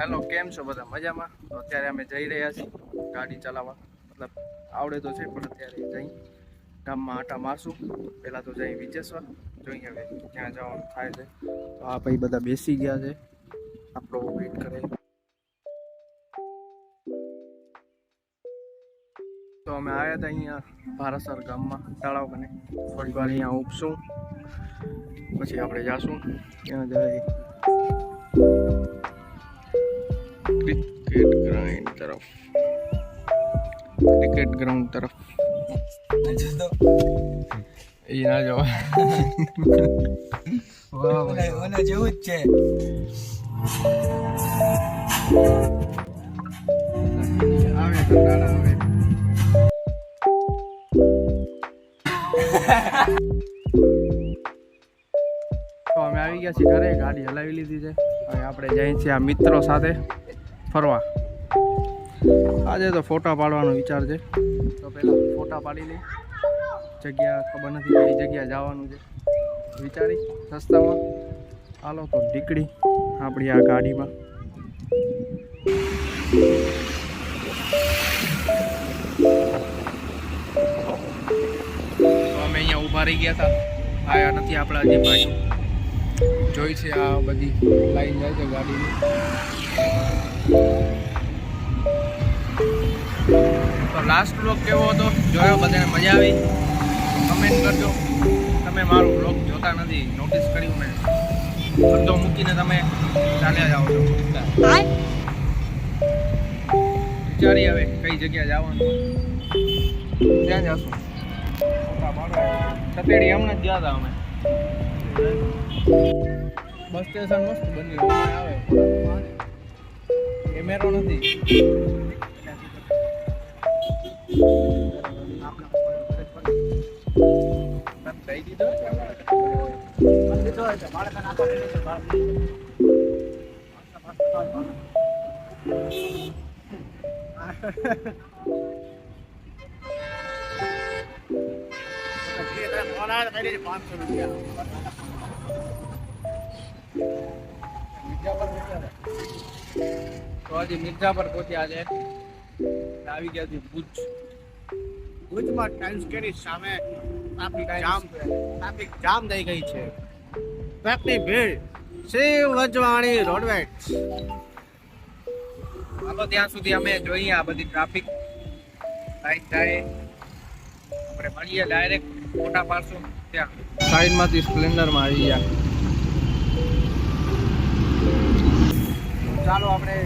Hello કેમ છો બધા? મજામાં? તો અત્યારે અમે જઈ રહ્યા છીએ ગાડી ચલાવવા. મતલબ આવડે તો છે, પણ અત્યારે જઈ ગામમાં આટા મારશું. પહેલાં તો જઈ વિચેશ્વર જોઈએ હવે ક્યાં જવાનું થાય છે. તો આ ભાઈ બધા બેસી ગયા છે. આપણો વેઇટ કરે. તો અમે આવ્યા હતા અહીંયા ભારતસર ગામમાં, તળાવ બને. થોડી વાર અહીંયા ઉપશું પછી આપણે જાશું. ત્યાં જઈ ક્રિકેટ ગ્રાઉન્ડ તરફ. ક્રિકેટ ગ્રાઉન્ડ તરફ. એ ના જવા જેવું જ છે. આવે કંટાળા આવે. તો અમે આવી ગયા છીએ ઘરે ગાડી હલાવી લીધી છે. હવે આપણે જઈએ છીએ આ મિત્રો સાથે. ફરવા? આજે તો ફોટા પાડવાનો વિચાર છે. તો પહેલાં ફોટા પાડી લઈ. જગ્યા ખબર નથી કઈ જગ્યા જવાનું છે. વિચારી રસ્તામાં. હાલો તો નીકળી આપણી આ ગાડીમાં. અમે અહીંયા ઊભા રહી ગયા હતા. આયા નથી આપણા હજી ભાઈ જોઈ છે આ બધી લાઈન જાય છે ગાડીની. તો લાસ્ટ બ્લોગ કેવો હતો? જોયો બધાને મજા આવી? કમેન્ટ કરજો. તમે મારું બ્લોગ જોતા નથી નોટિસ કર્યું મેં. અડધો મૂકીને તમે ચાલ્યા જાઓ છો. વિચારી હવે કઈ જગ્યા જવાનું. ત્યાં જશું? તપેડી હમણાં જ ગયા હતા અમે. બસ સ્ટેશન મસ્ત બન્યું. આવે કેમેરો નથી. પાંચસો દીધો તો હજી મિર્ઝાપર પહોંચ્યા છે. આવી ગયા છે ભુજ. ભુજમાં ટાઈમ સ્કેરી સામે ટ્રાફિક જામ ટ્રાફિક જામ થઈ ગઈ છે. ટ્રાફિકની ભીડ. શિવ વજવાણી રોડવેટ હાલો ત્યાં સુધી અમે જોઈએ આ બધી ટ્રાફિક લાઈન જાય આપણે મળીએ ડાયરેક્ટ મોટા પાડશું ત્યાં. સાઈડમાંથી સ્પ્લેન્ડરમાં આવી ગયા. ચાલો આપણે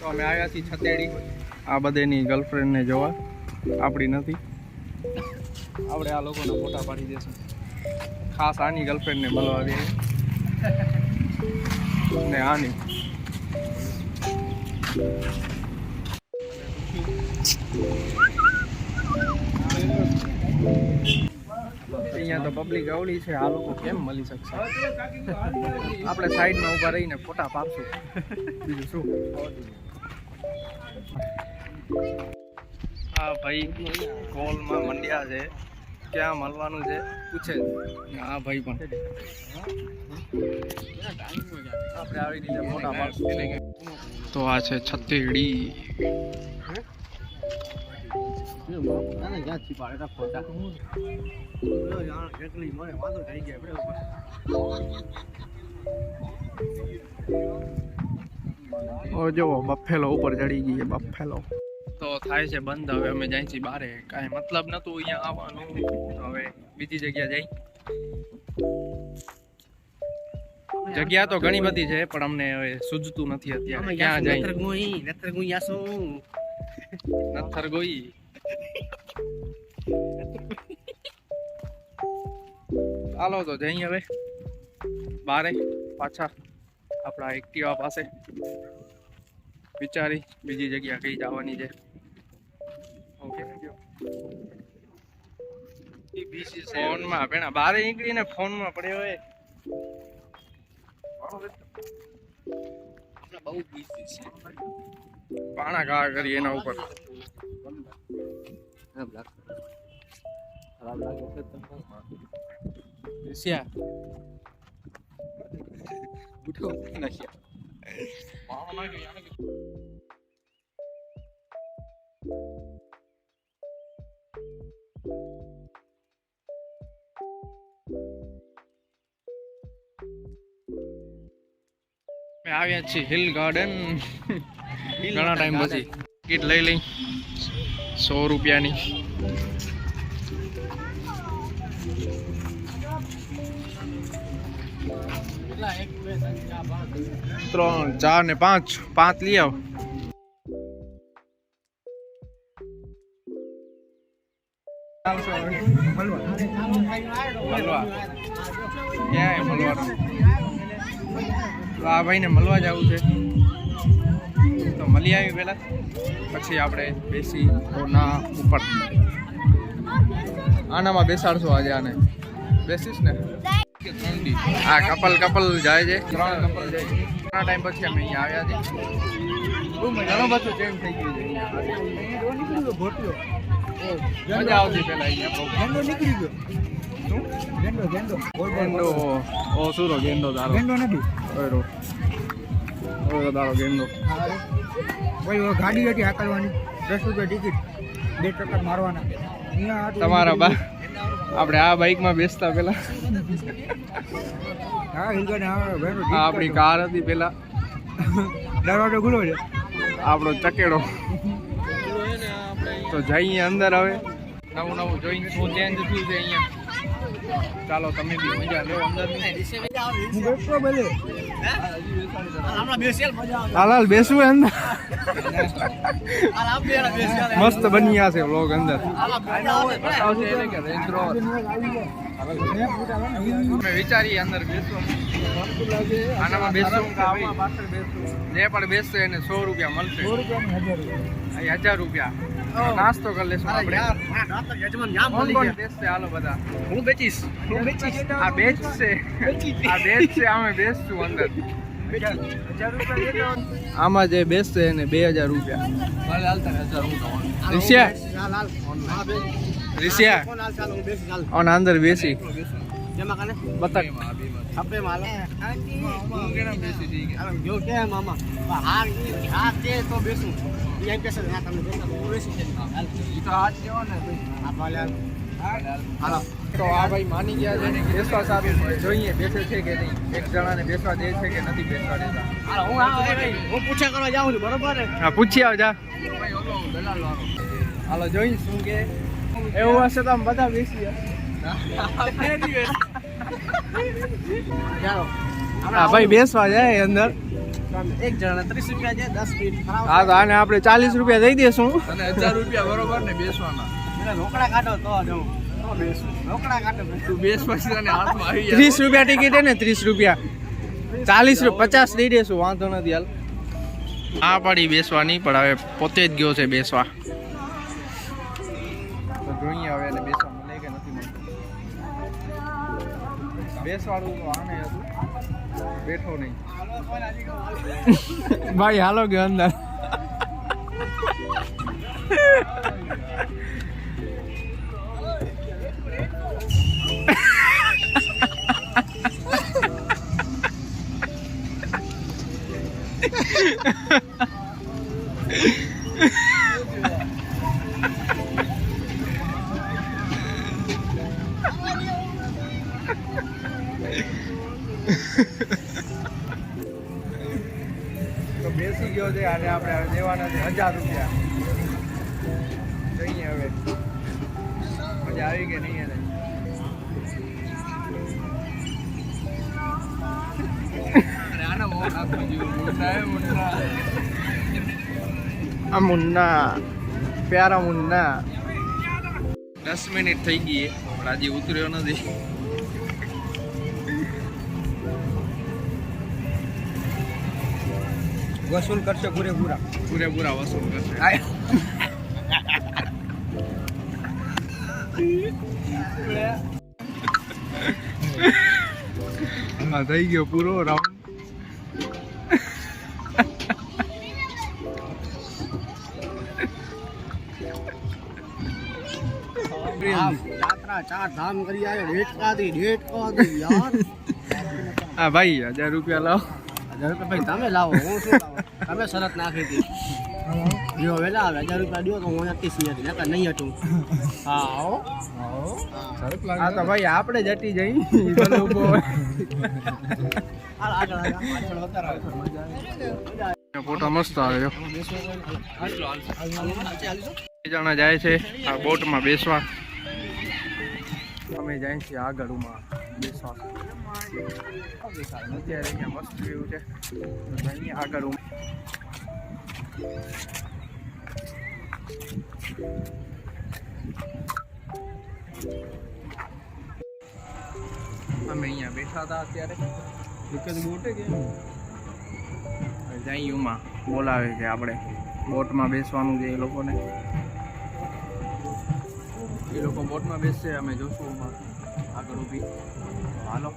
તો અમે આવ્યા છીએ છતેડી આ બધેની ગર્લફ્રેન્ડને જોવા. આપણી નથી. આપણે આ લોકોને ફોટા પાડી દેશું. ખાસ આની ગર્લફ્રેન્ડને મળવા દે. ને આની. અહીંયા તો પબ્લિક અવળી છે આ લોકો કેમ મળી શકશે? આપણે સાઈડમાં ઊભા રહીને ફોટા પાડશું. બીજું શું? હા ભાઈ કોલમાં મંડ્યા છે. ક્યાં મળવાનું છે? પૂછે. હા ભાઈ પણ. આપણે આવી રીતે ફોટા પાડશું. તો આ છે છત્તીડી. ઓ બફેલો ઉપર ચડી ગઈ છે બફેલો. તો થાય છે બંધ હવે અમે જાય છીએ બારે કાંઈ મતલબ નતું અહીંયા આવવાનું. હવે બીજી જગ્યા જઈ. જગ્યા તો ઘણી બધી છે પણ અમને હવે સુજતું નથી અત્યારે. ક્યાં જાય નથર ગોઈ ચાલો તો જઈએ હવે. બારે પાછા આપણા એક્ટિવા પાસે. વિચારી બીજી જગ્યા કઈ જવાની છે. ઓકે ફોનમાં પેણા બારે નીકળીને ફોનમાં પડ્યો હોય બહુ બિઝી છે. પાણા ઘા કરી એના ઉપર. ખરાબ લાગે ખરાબ લાગે છે તો એશિયા ઉઠો નાખ્યા અમે આવ્યા છીએ હિલ ગાર્ડન ઘણા ટાઈમ પછી ટિકિટ લઈ લઈ સો રૂપિયાની. ત્રણ ચાર ને પાંચ. પાંચ લઈ આવ. આ ભાઈને મળવા જવું છે. તો મળી આવી પહેલા. પછી આપણે બેસી ના ઉપર. આનામાં બેસાડશો આજે આને. બેસીશ ને? આ કપલ કપલ જાય છે. ત્રણ કપલ જાય છે. ઘણા ટાઈમ પછી અમે અહીંયા આવ્યા છીએ. ઘણો બધો ચેન્જ થઈ ગયું છે મજા આવતી પેલા અહીંયા બહુ. નીકળી ગયો. ગેંડો ગેંડો. ગેંડો. ઓ સુરો ગેંડો તારો. ગેંડો નથી. ઓયરો તારો ભાઈ ગાડી હતી હાકલવાની દસ રૂપિયા ટિકિટ બે ટકા મારવાના. તમારા બા આપણે આ બાઇકમાં બેસતા પેલા. આપણી કાર હતી પેલા. દરવાજો ખુલ્લો છે. આપણો ચકેડો. તો જઈએ અંદર હવે. નવું નવું જોઈને શું ચેન્જ થયું છે અહીંયા? ચાલો, તમે બી મજા લો. અંદર હું બેસતો ભલે હાલ બેસવું અંદર? મસ્ત બની ગયા છે વ્લોગ અંદર. વિચારીએ અંદર બેસવું. આનામાં બેસવું જે પણ બેસશે એને સો રૂપિયા મળશે. હજાર રૂપિયા. નાસ્તો કરી લેશું આપણે. કોણ કોણ બેસશે? હાલો બધા. હું બેચીશ. હું બેચીશ. આ બેચ છે. આ બેચ છે અમે બેસશું અંદર. આમાં જે બેસશે એને બે હજાર રૂપિયા. રિશિયા રિશિયા અને અંદર બેસી. બતક. જો કે મામા હા હા તે તો બેસું. ના તમે બેસી છે. હાલ. હા ભલે હાલો તો આ ભાઈ માની ગયા છે બેસવા સારું જોઈએ બેસે છે કે નહીં. એક જણાને બેસવા દે છે કે નથી બેસવા દેતા. હું આ હું પૂછ્યા કરવા જાઉં છું બરોબર? હા પૂછી આવજા. હાલો જોઈ શું કે. એવું હશે તો આમ બધા બેસી હા ભાઈ બેસવા જાય અંદર. એક જણા ત્રીસ રૂપિયા છે દસ મિનિટ. હા તો આને આપણે ચાલીસ રૂપિયા દઈ દેશું. અને હજાર રૂપિયા બરોબર ને બેસવાના. રોકડા કાઢો તો જવું તો બેસું. રોકડા કાઢો તું. બેસ પછી તને હાથમાં આવી જાય. ત્રીસ રૂપિયા ટિકિટ ને ત્રીસ રૂપિયા. ચાલીસ પચાસ દઈ દેશું વાંધો નથી હાલ. આ પડી બેસવાની પણ હવે પોતે જ ગયો છે બેસવા. તો જોઈએ હવે એને બેસવા. બેસવાળું આને હતું. બેઠો નહીં. ભાઈ હાલો ગયો અંદર. તો દેવાના છે હજાર રૂપિયા. જોઈએ હવે. મજા આવી કે નહીં એને? આ મુન્ના. પ્યારા મુન્ના. દસ મિનિટ થઈ ગઈ હજી ઉતર્યો નથી. વસૂલ કરશે પૂરેપૂરા. પૂરેપૂરા વસૂલ કરશે. હા. થઈ ગયો પૂરો રાઉન્ડ યાત્રા ચાર ધામ કરી આવ્યો ડેટ કાધી ડેટ કાધી યાર. હા ભાઈ હજાર રૂપિયા લાવો. હજાર રૂપિયા. લાવો, હું તમે શરત નાખી હતી. જો હજાર રૂપિયા દો તો હું નક્કી સિંહ હતી નકર નહીં હતું હા તો ભાઈ, આપણે જ હટી જઈ. આગળ આગળ ફોટો મસ્ત આવે જણા જાય છે આ બોટમાં બેસવા. અમે જાય છીએ આગળમાં બેસવા અત્યારે અહીંયા મસ્ત વ્યૂ છે. અહીંયા આગળ અમે અહીંયા બેઠા હતા અત્યારે. બોટે કે જઈયુમાં બોલાવે છે આપણે. બોટમાં બેસવાનું છે એ લોકોને. એ લોકો બોટમાં બેસશે અમે જોશું આગળ ઊભી. હાલો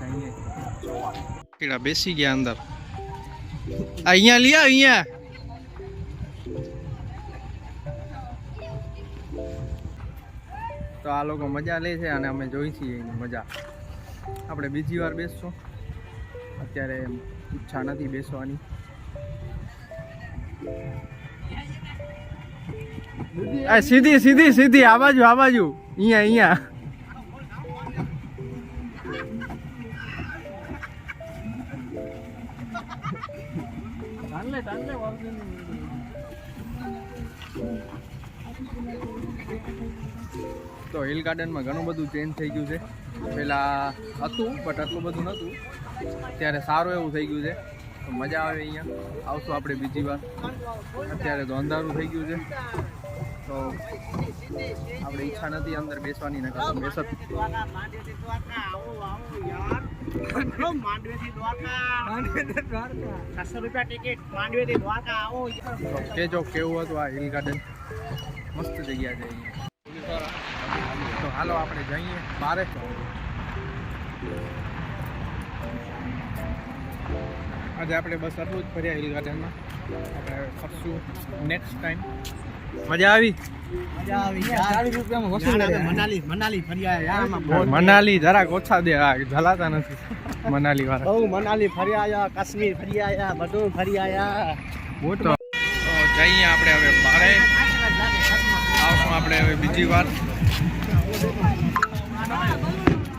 જઈએ. જોવા. કીડા બેસી ગયા અંદર. આ અહીંયા લ્યા અહીંયા. તો આ લોકો મજા લે છે અને અમે જોઈ છીએ એની મજા. આપણે બીજી વાર બેસશું. અત્યારે ઈચ્છા નથી બેસવાની. આ સીધી સીધી સીધી આ બાજુ આ બાજુ. અહીંયા અહીંયા. તો હિલ ગાર્ડનમાં ઘણું બધું ચેન્જ થઈ ગયું છે. પહેલાં હતું બટ આટલું બધું નહોતું. અત્યારે સારું એવું થઈ ગયું છે. તો મજા આવે અહીંયા. આવશું આપણે બીજી વાર. અત્યારે તો અંધારું થઈ ગયું છે. તો આપણે ઈચ્છા નથી અંદર બેસવાની નકર તો બેસત. દ્વારકા માંડવેથી દ્વારકા. આવો આવો યાર કેટલો માંડવેથી દ્વારકા છસો રૂપિયા ટિકિટ માંડવેથી દ્વારકા આવો યાર તો કેજો કેવું હતું આ હિલ ગાર્ડન મસ્ત જગ્યા છે અહીંયા. હાલો આપણે જઈએ. બારે. આજે આપણે બસ આટલું જ ફર્યા હિલ ગાર્ડનમાં. આપણે ફરશું નેક્સ્ટ ટાઈમ મજા આવી? મજા આવી ચાલીસ રૂપિયામાં વસૂલ મનાલી મનાલી ફર્યા યાર આમાં બહુ મનાલી જરાક ઓછા દે જલાતા નથી. મનાલી વાળા બહુ મનાલી ફરી આયા કાશ્મીર ફરી આયા બધું ફરી આયા તો જઈએ આપણે હવે બારે. આવશું આપણે હવે બીજી વાર.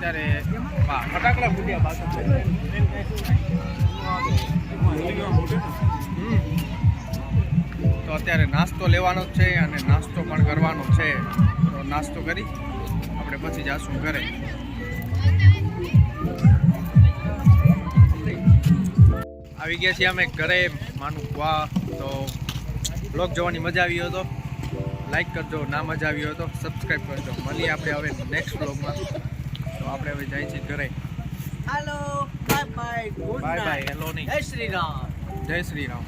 અત્યારે ફટાકડા ફૂટ્યા પાછળ તો અત્યારે નાસ્તો લેવાનો જ છે અને નાસ્તો પણ કરવાનો છે. તો નાસ્તો કરી, આપણે પછી જાશું ઘરે. આવી ગયા છીએ અમે ઘરે, માનું વાહ. તો બ્લોગ જોવાની મજા આવી હતો લાઈક કરજો, ના મજા આવી હતો સબસ્ક્રાઈબ કરજો. મળીએ આપણે હવે નેક્સ્ટ બ્લોગમાં તો આપણે હવે જાય છીએ ઘરે. હાલો bye bye goodbye bye hello નહીં. જય શ્રી રામ. જય શ્રી રામ.